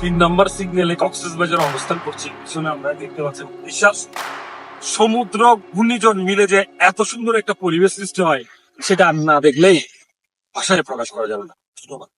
তিন নম্বর সিগন্যালে কক্সেস বাজারে অবস্থান করছি। পিছনে আমরা দেখতে পাচ্ছি বিশ্বাস সমুদ্র ঘূর্ণিঝড় মিলে যে এত সুন্দর একটা পরিবেশ সৃষ্টি হয়, সেটা না দেখলেই ভাষায় প্রকাশ করা যাবে না। ধন্যবাদ।